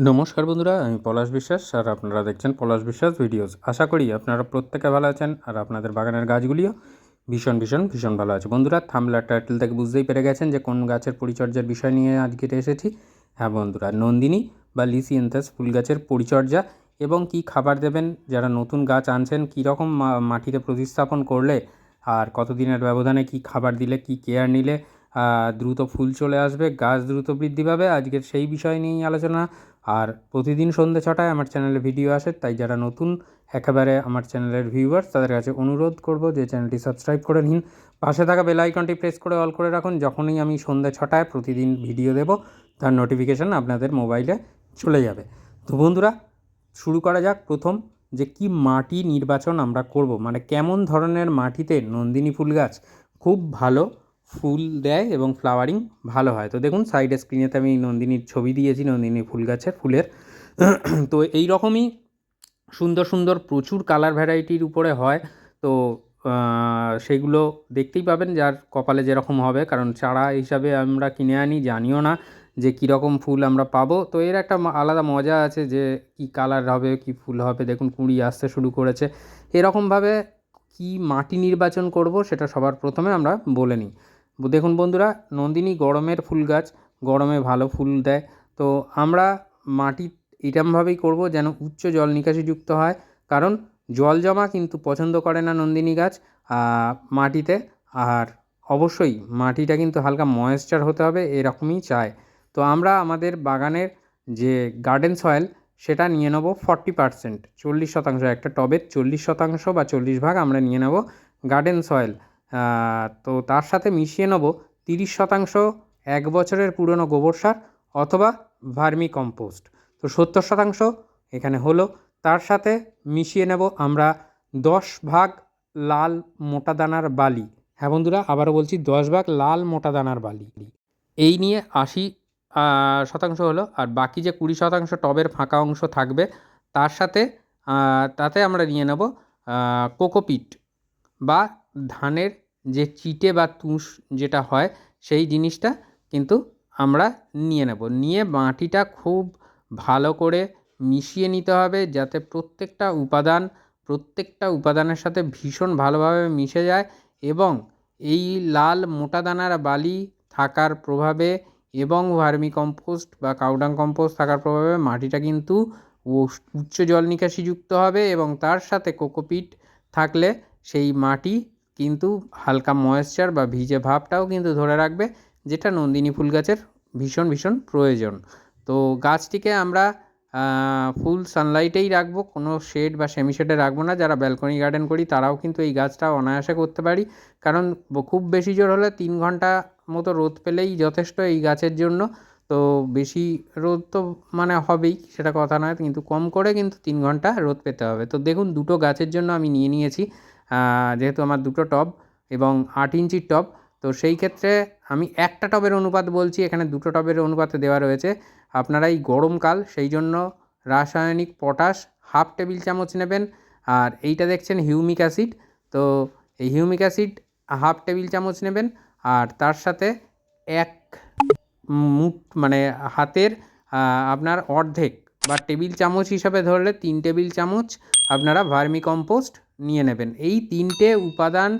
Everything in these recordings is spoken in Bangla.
নমস্কার বন্ধুরা, আমি পলাশ বিশ্বাস আর আপনারা দেখছেন পলাশ বিশ্বাস ভিডিওস। আশা করি আপনারা প্রত্যেকে ভালো আছেন আর আপনাদের বাগানের গাছগুলিও ভীষণ ভীষণ ভীষণ ভালো আছে। বন্ধুরা থামলা টাইটেল থেকে বুঝতেই পেরে গেছেন যে কোন গাছের পরিচর্যার বিষয় নিয়ে আজকে এসেছি। হ্যাঁ বন্ধুরা, নন্দিনী বা লিসিয়েন্থাস ফুল গাছের পরিচর্যা এবং কি খাবার দেবেন, যারা নতুন গাছ আনছেন কী রকম মা- মাটিতে প্রতিস্থাপন করলে আর কতদিনের ব্যবধানে কি খাবার দিলে, কি কেয়ার নিলে দ্রুত ফুল চলে আসবে, গাছ দ্রুত বৃদ্ধি পাবে, আজকের সেই বিষয় নিয়েই আলোচনা আর প্রতিদিন সন্ধ্যে ছটায় আমার চ্যানেলে ভিডিও আসে, তাই যারা নতুন, একেবারে আমার চ্যানেলের ভিউয়ার্স তাদের কাছে অনুরোধ করব যে চ্যানেলটি সাবস্ক্রাইব করে নিন। পাশে থাকা বেল আইকনটি প্রেস করে অল করে রাখুন, যখনই আমি সন্ধ্যে ছটায় প্রতিদিন ভিডিও দেব, তার নোটিফিকেশান আপনাদের মোবাইলে চলে যাবে। তো বন্ধুরা, শুরু করা যাক প্রথম, যে কি মাটি নির্বাচন আমরা করব মানে কেমন ধরনের মাটিতে নন্দিনী ফুল গাছ খুব ভালো ফুল দেয় এবং ফ্লাওয়ারিং ভালো হয়। তো দেখুন সাইডে স্ক্রিনেতে আমি নন্দিনীর ছবি দিয়েছি, নন্দিনী ফুল গাছের ফুলের। তো এই রকমই সুন্দর সুন্দর প্রচুর কালার ভ্যারাইটির উপরে হয়। তো সেগুলো দেখতেই পাবেন, যার কপালে যেরকম হবে। কারণ চারা হিসাবে আমরা কিনে আনি, জানিও না যে কীরকম ফুল আমরা পাবো। তো এর একটা আলাদা মজা আছে যে কী কালার হবে, কী ফুল হবে। দেখুন, কুঁড়ি আসতে শুরু করেছে। এরকমভাবে কী মাটি নির্বাচন করব, সেটা সবার প্রথমে আমরা বলে নিই। দেখুন বন্ধুরা, নন্দিনী গরমের ফুল গাছ, গরমে ভালো ফুল দেয়। তো আমরা মাটি এরমভাবেই করব যেন উচ্চ জল নিকাশিযুক্ত হয়। কারণ জল জমা কিন্তু পছন্দ করে না নন্দিনী গাছ মাটিতে। আর অবশ্যই মাটিটা কিন্তু হালকা ময়েশ্চার হতে হবে, এরকমই চায় তো আমরা আমাদের বাগানের যে গার্ডেন সয়েল সেটা নিয়ে নেব ফর্টি পার্সেন্ট চল্লিশ শতাংশ, একটা টবের চল্লিশ শতাংশ বা চল্লিশ ভাগ আমরা নিয়ে নেব গার্ডেন সয়েল তো তার সাথে মিশিয়ে নেব তিরিশ শতাংশ এক বছরের পুরনো গোবর সার অথবা ভার্মি কম্পোস্ট। তো সত্তর শতাংশ এখানে হলো। তার সাথে মিশিয়ে নেব আমরা দশ ভাগ লাল মোটা দানার বালি। হ্যাঁ বন্ধুরা, আবারও বলছি দশ ভাগ লাল মোটা দানার বালি। এই নিয়ে আশি শতাংশ হলো আর বাকি যে কুড়ি শতাংশ টবের ফাঁকা অংশ থাকবে, তার সাথে তাতে আমরা নিয়ে নেব কোকোপিট বা ধানের যে চিটে বা তুষ যেটা হয়, সেই জিনিসটা কিন্তু আমরা নিয়ে নেব। নিয়ে মাটিটা খুব ভালো করে মিশিয়ে নিতে হবে যাতে প্রত্যেকটা উপাদান, প্রত্যেকটা উপাদানের সাথে ভীষণ ভালোভাবে মিশে যায় এবং এই লাল মোটা দানার বালি থাকার প্রভাবে এবং ভার্মি কম্পোস্ট বা কাউডাং কম্পোস্ট থাকার প্রভাবে মাটিটা কিন্তু উচ্চ জল নিকাশিযুক্ত হবে এবং তার সাথে কোকোপিট থাকলে সেই মাটি কিন্তু হালকা ময়েশ্চার বা ভিজে ভাবটাও কিন্তু ধরে রাখবে, যেটা নন্দিনী ফুল গাছের ভীষণ ভীষণ প্রয়োজন। তো গাছটিকে আমরা ফুল সানলাইটেই রাখব, কোনো শেড বা সেমি শেডে রাখব না। যারা ব্যালকনি গার্ডেন করি, তারাও কিন্তু এই গাছটা অনায়াসে করতে পারি। কারণ খুব বেশি জোর হলে তিন ঘণ্টা মতো রোদ পেলেই যথেষ্ট এই গাছের জন্য। তো বেশি রোদ তো মানে হবেই, সেটা কথা নয়। কিন্তু কম করে কিন্তু তিন ঘণ্টা রোদ পেতে হবে। তো দেখুন, দুটো গাছের জন্য আমি নিয়ে নিয়েছি। যেহেতু আমার দুটো টব এবং আট ইঞ্চির টব, তো সেই ক্ষেত্রে আমি একটা টবের অনুপাত বলছি, এখানে দুটো টবের অনুপাতে দেওয়া রয়েছে। আপনারা এই গরমকাল সেই জন্য রাসায়নিক পটাশ হাফ টেবিল চামচ নেবেন, আর এইটা দেখছেন হিউমিক অ্যাসিড, তো এই হিউমিক অ্যাসিড হাফ টেবিল চামচ নেবেন, আর তার সাথে এক মুঠ মানে হাতের আপনার অর্ধেক বা টেবিল চামচ হিসাবে ধরলে তিন টেবিল চামচ আপনারা ভার্মি কম্পোস্ট নিয়ে নেবেন। এই তিনটে উপাদান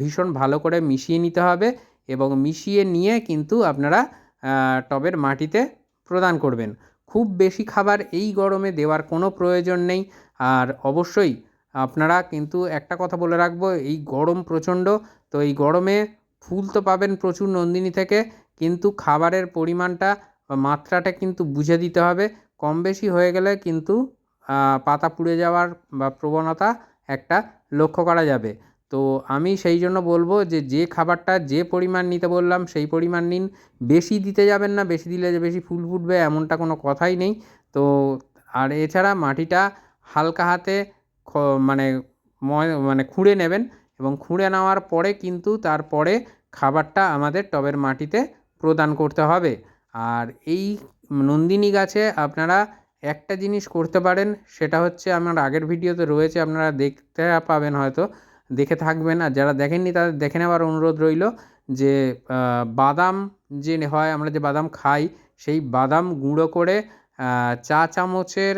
ভীষণ ভালো করে মিশিয়ে নিতে হবে এবং মিশিয়ে নিয়ে কিন্তু আপনারা টবের মাটিতে প্রদান করবেন। খুব বেশি খাবার এই গরমে দেওয়ার কোনো প্রয়োজন নেই। আর অবশ্যই আপনারা কিন্তু একটা কথা বলে রাখব, এই গরম প্রচণ্ড, তো এই গরমে ফুল তো পাবেন প্রচুর নন্দিনী থেকে, কিন্তু খাবারের পরিমাণটা মাত্রাটা কিন্তু বুঝে দিতে হবে। কম বেশি হয়ে গেলে কিন্তু পাতা পুড়ে যাওয়ার বা প্রবণতা একটা লক্ষ্য করা যাবে। তো আমি সেই জন্য বলব যে যে খাবারটা যে পরিমাণ নিতে বললাম, সেই পরিমাণ নিন। বেশি দিতে যাবেন না, বেশি দিলে যে বেশি ফুল ফুটবে এমনটা কোনো কথাই নেই। তো আর এছাড়া মাটিটা হালকা হাতে মানে মানে খুঁড়ে নেবেন এবং খুঁড়ে নেওয়ার পরে কিন্তু তারপরে খাবারটা আমাদের টবের মাটিতে প্রদান করতে হবে। আর এই নন্দিনী গাছে আপনারা একটা জিনিস করতে পারেন, সেটা হচ্ছে আমার আগের ভিডিওতে রয়েছে, আপনারা দেখতে পাবেন হয়তো, দেখে থাকবেন। আর যারা দেখেননি, তাদের দেখে নেওয়ার অনুরোধ রইল যে বাদাম যে হয়, আমরা যে বাদাম খাই, সেই বাদাম গুঁড়ো করে চা চামচের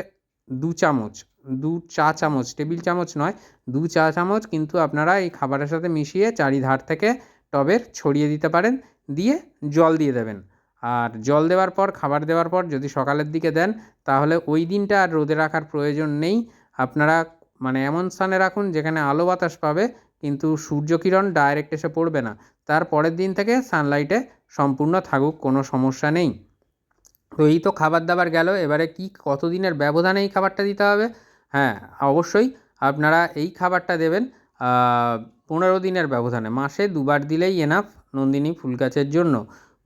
দু চামচ, দু চা চামচ, টেবিল চামচ নয়, দু চা চামচ কিন্তু আপনারা এই খাবারের সাথে মিশিয়ে চারিধার থেকে টবের ছড়িয়ে দিতে পারেন, দিয়ে জল দিয়ে দেবেন। আর জল দেওয়ার পর, খাবার দেওয়ার পর যদি সকালের দিকে দেন, তাহলে ওই দিনটা আর রোদে রাখার প্রয়োজন নেই। আপনারা মানে এমন স্থানে রাখুন যেখানে আলো বাতাস পাবে, কিন্তু সূর্যকিরণ ডাইরেক্ট এসে পড়বে না। তার পরের দিন থেকে সানলাইটে সম্পূর্ণ থাকুক, কোনো সমস্যা নেই। তো এই তো খাবার দাবার গেল। এবারে কি কতদিনের ব্যবধানে এই খাবারটা দিতে হবে? হ্যাঁ অবশ্যই আপনারা এই খাবারটা দেবেন পনেরো দিনের ব্যবধানে। মাসে দুবার দিলেই এনাফ নন্দিনী ফুল গাছের জন্য।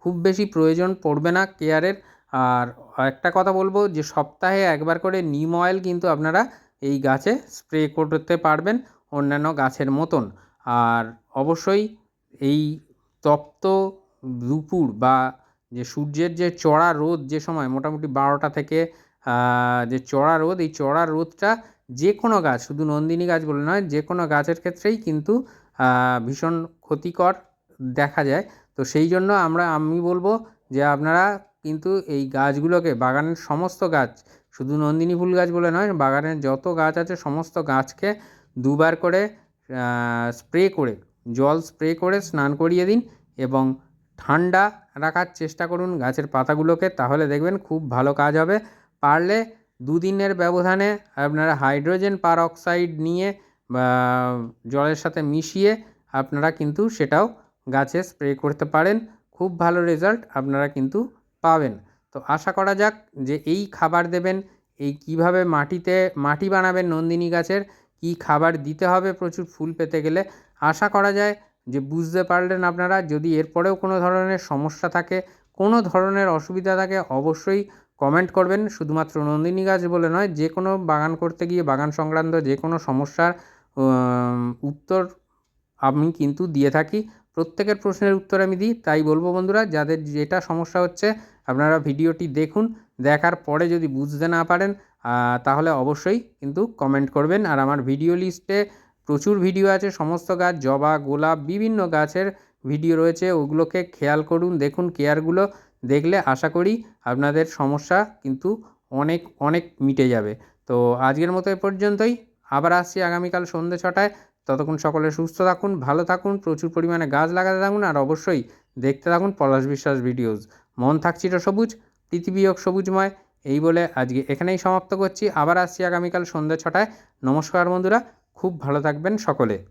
খুব বেশি প্রয়োজন পড়বে না কেয়ারের। আর একটা কথা বলব যে, সপ্তাহে একবার করে নিম অয়েল কিন্তু আপনারা এই গাছে স্প্রে করতে পারবেন অন্যান্য গাছের মতন। আর অবশ্যই এই তপ্ত দুপুর বা যে সূর্যের যে চড়া রোদ যে সময়, মোটামুটি বারোটা থেকে যে চড়া রোদ, এই চড়া রোদটা যে কোনো গাছ, শুধু নন্দিনী গাছ বলে নয় যে কোনো গাছের ক্ষেত্রেই কিন্তু ভীষণ ক্ষতিকর দেখা যায়। তো সেই জন্য আমরা, আমি বলব যে আপনারা কিন্তু এই গাছগুলোকে, বাগানের সমস্ত গাছ, শুধু নন্দিনী ফুল গাছ বলে নয়, বাগানের যত গাছ আছে সমস্ত গাছকে দুবার করে স্প্রে করে, জল স্প্রে করে স্নান করিয়ে দিন এবং ঠান্ডা রাখার চেষ্টা করুন গাছের পাতাগুলোকে, তাহলে দেখবেন খুব ভালো কাজ হবে। পারলে দুদিনের ব্যবধানে আপনারা হাইড্রোজেন পারঅক্সাইড নিয়ে বা জলের সাথে মিশিয়ে আপনারা কিন্তু সেটাও গাছে স্প্রে করতে পারেন, খুব ভালো রেজাল্ট আপনারা কিন্তু পাবেন। তো আশা করা যাক যে এই খাবার দেবেন, এই কীভাবে মাটিতে, মাটি বানাবেন নন্দিনী গাছের, কি খাবার দিতে হবে প্রচুর ফুল পেতে গেলে। আশা করা যায় যে বুঝতে পারলেন আপনারা, যদি এরপরেও কোনো ধরনের সমস্যা থাকে, কোনো ধরনের অসুবিধা থাকে, অবশ্যই কমেন্ট করবেন। শুধুমাত্র নন্দিনী গাছ বলে নয়, যে কোনো বাগান করতে গিয়ে, বাগান সংক্রান্ত যে কোনো সমস্যার উত্তর আমি কিন্তু দিয়ে থাকি। প্রত্যেকের প্রশ্নের উত্তর আমি দিই, তাই বলব বন্ধুরা, যাদের যেটা সমস্যা হচ্ছে আপনারা ভিডিওটি দেখুন, দেখার পরে যদি বুঝতে না পারেন তাহলে অবশ্যই কিন্তু কমেন্ট করবেন। আর আমার ভিডিও লিস্টে প্রচুর ভিডিও আছে, সমস্ত গাছ, জবা, গোলাপ, বিভিন্ন গাছের ভিডিও রয়েছে, ওগুলোকে খেয়াল করুন, দেখুন কেয়ারগুলো দেখলে আশা করি আপনাদের সমস্যা কিন্তু অনেক অনেক মিটে যাবে। তো আজকের মতো এ পর্যন্তই, আবার আসছি আগামীকাল সন্ধ্যে ছটায় ততক্ষণ সকলে সুস্থ থাকুন, ভালো থাকুন, প্রচুর পরিমাণে গাছ লাগাতে থাকুন আর অবশ্যই দেখতে থাকুন পলাশ বিশ্বাস ভিডিওস। মন থাকছিল সবুজ, পৃথিবী সবুজময়। এই বলে আজকে এখানেই সমাপ্ত করছি। আবার আসছি আগামীকাল সন্ধ্যা ছটায়। নমস্কার বন্ধুরা, খুব ভালো থাকবেন সকলে।